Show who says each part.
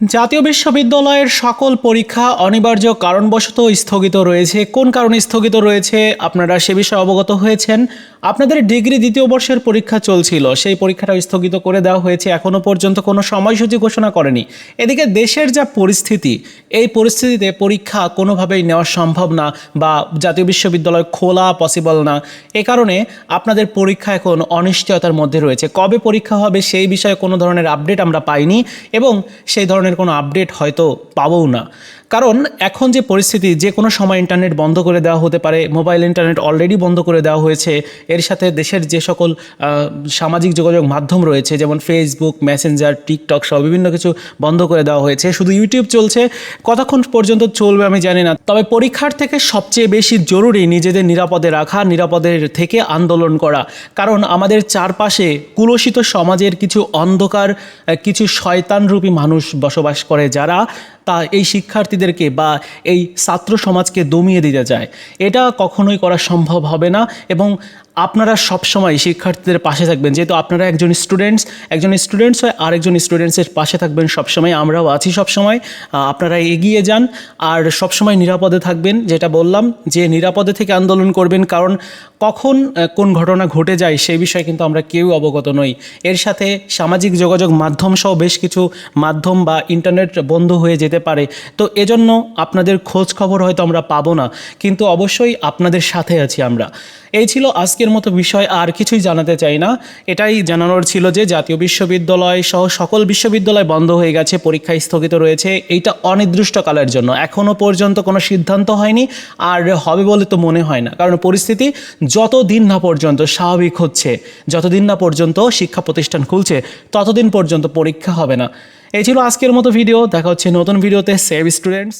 Speaker 1: জাতীয় বিশ্ববিদ্যালয়ের সকল পরীক্ষা অনিবার্য কারণবশত স্থগিত রয়েছে। কোন কারণে স্থগিত রয়েছে? আপনারা সে বিষয়ে অবগত হয়েছেন। আপনাদের ডিগ্রি দ্বিতীয় বর্ষের পরীক্ষা চলছিল। সেই পরীক্ষাটা স্থগিত করে দেওয়া হয়েছে। এখনও পর্যন্ত কোনো সময়সূচি ঘোষণা করেনি। এদিকে দেশের যা পরিস্থিতি, এই পরিস্থিতিতে পরীক্ষা কোনোভাবেই নেওয়া সম্ভব না বা জাতীয় বিশ্ববিদ্যালয় খোলা পসিবল না। এ কারণে আপনাদের পরীক্ষা এখন অনিশ্চয়তার মধ্যে রয়েছে। কবে পরীক্ষা হবে সেই বিষয়ে কোনো ধরনের আপডেট আমরা পাইনি এবং সেই ধরনের কোনো আপডেট হয়তো পাবও না। কারণ এখন যে পরিস্থিতি, যে কোনো সময় ইন্টারনেট বন্ধ করে দেওয়া হতে পারে, মোবাইল ইন্টারনেট অলরেডি বন্ধ করে দেওয়া হয়েছে, এর সাথে দেশের যে সকল সামাজিক যোগাযোগ মাধ্যম রয়েছে, যেমন ফেসবুক মেসেঞ্জার টিকটক সহ বিভিন্ন কিছু বন্ধ করে দেওয়া হয়েছে। শুধু ইউটিউব চলছে, কতক্ষণ পর্যন্ত চলবে আমি জানি না। তবে পরীক্ষার থেকে সবচেয়ে বেশি জরুরি নিজেদের নিরাপদে রাখা, নিরাপদের থেকে আন্দোলন করা। কারণ আমাদের চারপাশে কুলসিত সমাজের কিছু অন্ধকার কিছু শয়তানরূপী মানুষ বসবাস করে যারা তা এই শিক্ষার্থীদেরকে বা এই ছাত্র সমাজকে দমিয়ে দিতে চায়। এটা কখনোই করা সম্ভব হবে না এবং আপনারা সবসময় শিক্ষার্থীদের পাশে থাকবেন। যেহেতু আপনারা একজন স্টুডেন্টস একজন স্টুডেন্টস হয় আরেকজন স্টুডেন্টসের পাশে থাকবেন সবসময়, আমরাও আছি সবসময়। আপনারা এগিয়ে যান আর সবসময় নিরাপদে থাকবেন। যেটা বললাম যে নিরাপদে থেকে আন্দোলন করবেন কারণ কখন কোন ঘটনা ঘটে যায় সেই বিষয়ে কিন্তু আমরা কেউ অবগত নই। এর সাথে সামাজিক যোগাযোগ মাধ্যম সহ বেশ কিছু মাধ্যম বা ইন্টারনেট বন্ধ হয়ে যেতে পারে। তো এজন্য আপনাদের খোঁজ খবর হয়তো আমরা পাবো না, কিন্তু অবশ্যই আপনাদের সাথে আছি আমরা। এই ছিল আজকের মতো বিষয়, আর কিছুই জানাতে চাই না। এটাই জানানোর ছিল যে জাতীয় বিশ্ববিদ্যালয় সহ সকল বিশ্ববিদ্যালয় বন্ধ হয়ে গেছে পরীক্ষা স্থগিত রয়েছে। এইটা অনির্দিষ্টকালের জন্য। এখনও পর্যন্ত কোনো সিদ্ধান্ত হয়নি, আর হবে বলে তো মনে হয় না। কারণ পরিস্থিতি যতদিন না পর্যন্ত স্বাভাবিক হচ্ছে, যতদিন না পর্যন্ত শিক্ষা প্রতিষ্ঠান খুলছে, ততদিন পর্যন্ত পরীক্ষা হবে না। এই ছিল আজকের মতো ভিডিও দেখা হচ্ছে নতুন ভিডিওতে সেভ স্টুডেন্টস